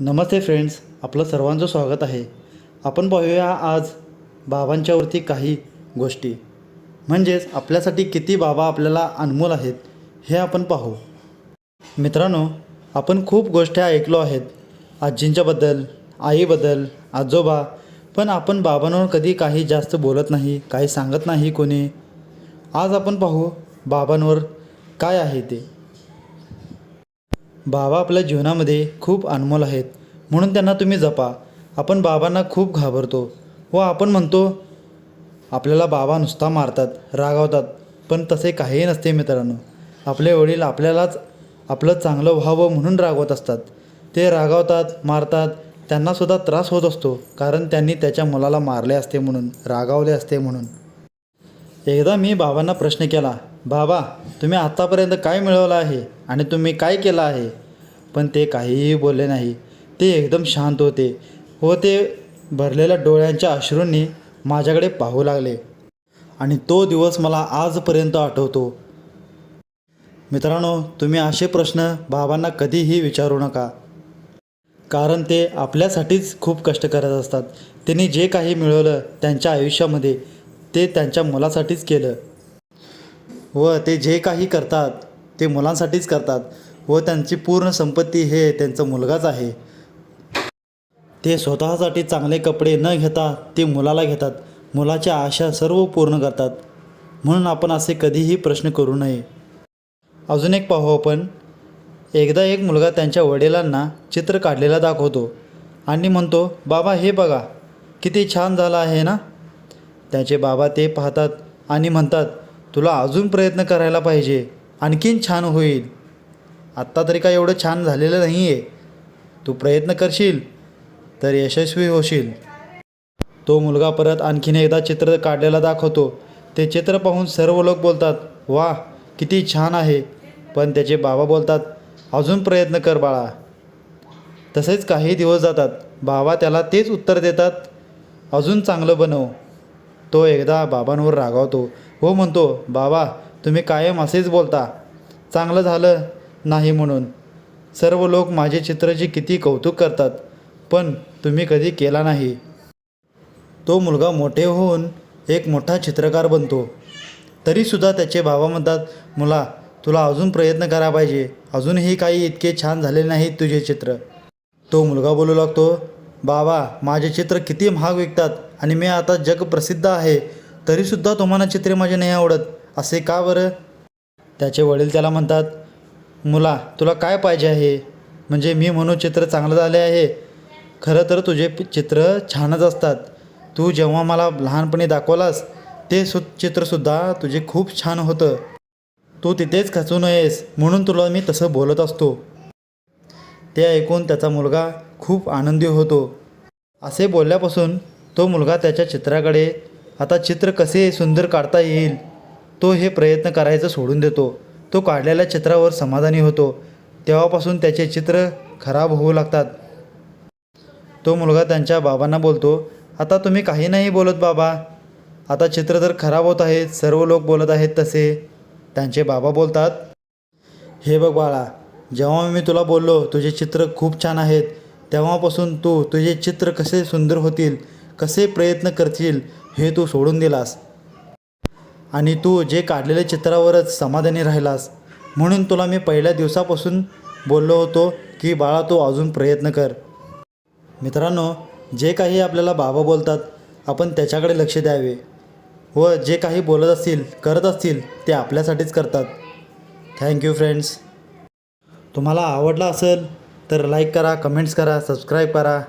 नमस्ते friends आपलं सर्वांचं स्वागत आहे. आपण पाहूया आज बाबांच्यावरती काही गोष्टी. म्हणजेच आपल्यासाठी किती बाबा आपल्याला अनमोल आहेत हे आपण पाहू. मित्रांनो आपण खूप गोष्टी ऐकलो आहेत. आजींच्याबद्दल आईबद्दल आजोबा पण आपण बाबांवर कधी काही जास्त बोलत नाही काही सांगत नाही कोणी. आज आपण पाहू बाबांवर काय आहे ते. बाबा आपल्या जीवनामध्ये खूप अनमोल आहेत. म्हणून त्यांना तुम्ही जपा. आपण बाबांना खूप घाबरतो व आपण म्हणतो आपल्याला बाबा नुसता मारतात रागावतात पण तसे काहीही नसते मित्रांनो. आपले वडील आपल्यालाच आपलं चांगलं व्हावं म्हणून रागवत असतात. ते रागावतात मारतात त्यांनासुद्धा त्रास होत असतो कारण त्यांनी त्याच्या मुलाला मारले असते म्हणून रागावले असते म्हणून. एकदा मी बाबांना प्रश्न केला बाबा तुम्ही आत्तापर्यंत काय मिळवलं आहे आणि तुम्ही काय केलं आहे? पण ते काहीही बोलले नाही. ते एकदम शांत होते. व ते भरलेल्या डोळ्यांच्या अश्रूंनी माझ्याकडे पाहू लागले. आणि तो दिवस मला आजपर्यंत आठवतो. मित्रांनो तुम्ही असे प्रश्न बाबांना कधीही विचारू नका. कारण ते आपल्यासाठीच खूप कष्ट करत असतात. त्यांनी जे काही मिळवलं त्यांच्या आयुष्यामध्ये ते त्यांच्या मुलासाठीच केलं. व ते जे काही करतात ते मुलांसाठीच करतात व त्यांची पूर्ण संपत्ती हे त्यांचा मुलगाच आहे. ते स्वतःसाठी चांगले कपडे न घेता ते मुलाला घेतात. मुलाच्या आशा सर्व पूर्ण करतात. म्हणून आपण असे कधीही प्रश्न करू नये. अजून एक पाहू आपण. एकदा एक मुलगा त्यांच्या वडिलांना चित्र काढलेला दाखवतो आणि म्हणतो बाबा हे बघा किती छान झालं आहे ना? त्याचे बाबा ते पाहतात आणि म्हणतात तुला अजून प्रयत्न करायला पाहिजे. आणखीन छान होईल. आत्ता तरी काय एवढं छान झालेलं नाही आहे तू प्रयत्न करशील तर यशस्वी होशील. तो मुलगा परत आणखीन एकदा चित्र काढलेला दाखवतो. ते चित्र पाहून सर्व लोक बोलतात वा किती छान आहे. पण त्याचे बाबा बोलतात अजून प्रयत्न कर बाळा. तसेच काही दिवस जातात. बाबा त्याला तेच उत्तर देतात अजून चांगलं बनव. तो एकदा बाबांवर रागावतो. हो म्हणतो बाबा तुम्ही कायम असेच बोलता. चांगलं झालं नाही म्हणून. सर्व लोक माझे चित्राचे किती कौतुक करतात पण तुम्ही कधी केला नाही. तो मुलगा मोठे होऊन एक मोठा चित्रकार बनतो. तरीसुद्धा त्याचे बाबा म्हणतात मुला तुला अजून प्रयत्न करा पाहिजे. अजूनही काही इतके छान झाले नाहीत तुझे चित्र. तो मुलगा बोलू लागतो बाबा माझे चित्र किती महाग विकतात आणि मी आता जग प्रसिद्ध आहे. तरीसुद्धा तुम्हाला चित्रे माझे नाही आवडत. असे का बरं? त्याचे वडील त्याला म्हणतात मुला तुला काय पाहिजे आहे? म्हणजे मी म्हणू चित्र चांगलं झाले आहे. खरं तर तुझे चित्र छानच असतात. तू जेव्हा मला लहानपणी दाखवलास ते सु चित्रसुद्धा तुझे खूप छान होतं. तू तिथेच खचू नयेस म्हणून तुला मी तसं बोलत असतो. ते ऐकून त्याचा मुलगा खूप आनंदी होतो. असे बोलल्यापासून तो मुलगा त्याच्या चित्राकडे आता चित्र कसे सुंदर काढता येईल तो हे प्रयत्न करायचं सोडून देतो. तो काढलेल्या चित्रावर समाधानी होतो. तेव्हापासून त्याचे चित्र खराब होऊ लागतात. तो मुलगा त्यांच्या बाबांना बोलतो आता तुम्ही काही नाही बोलत बाबा. आता चित्र तर खराब होत आहेत सर्व लोक बोलत आहेत तसे. त्यांचे बाबा बोलतात हे बघ बाळा जेव्हा मी तुला बोललो तुझे चित्र खूप छान आहेत. तेव्हापासून तू तुझे चित्र कसे सुंदर होतील कसे प्रयत्न करतील हे तू सोडून दिलास. आणि तू जे काढलेल्या चित्रावरच समाधानी राहिलास. म्हणून तुला मी पहिल्या दिवसापासून बोललो होतो की बाळा तू अजून प्रयत्न कर. मित्रांनो जे काही आपल्याला बाबा बोलतात आपण त्याच्याकडे लक्ष द्यावे. व जे काही बोलत असतील करत असतील ते आपल्यासाठीच करतात. थँक्यू फ्रेंड्स तुम्हाला आवडला असेल तर लाईक करा कमेंट्स करा सबस्क्राईब करा.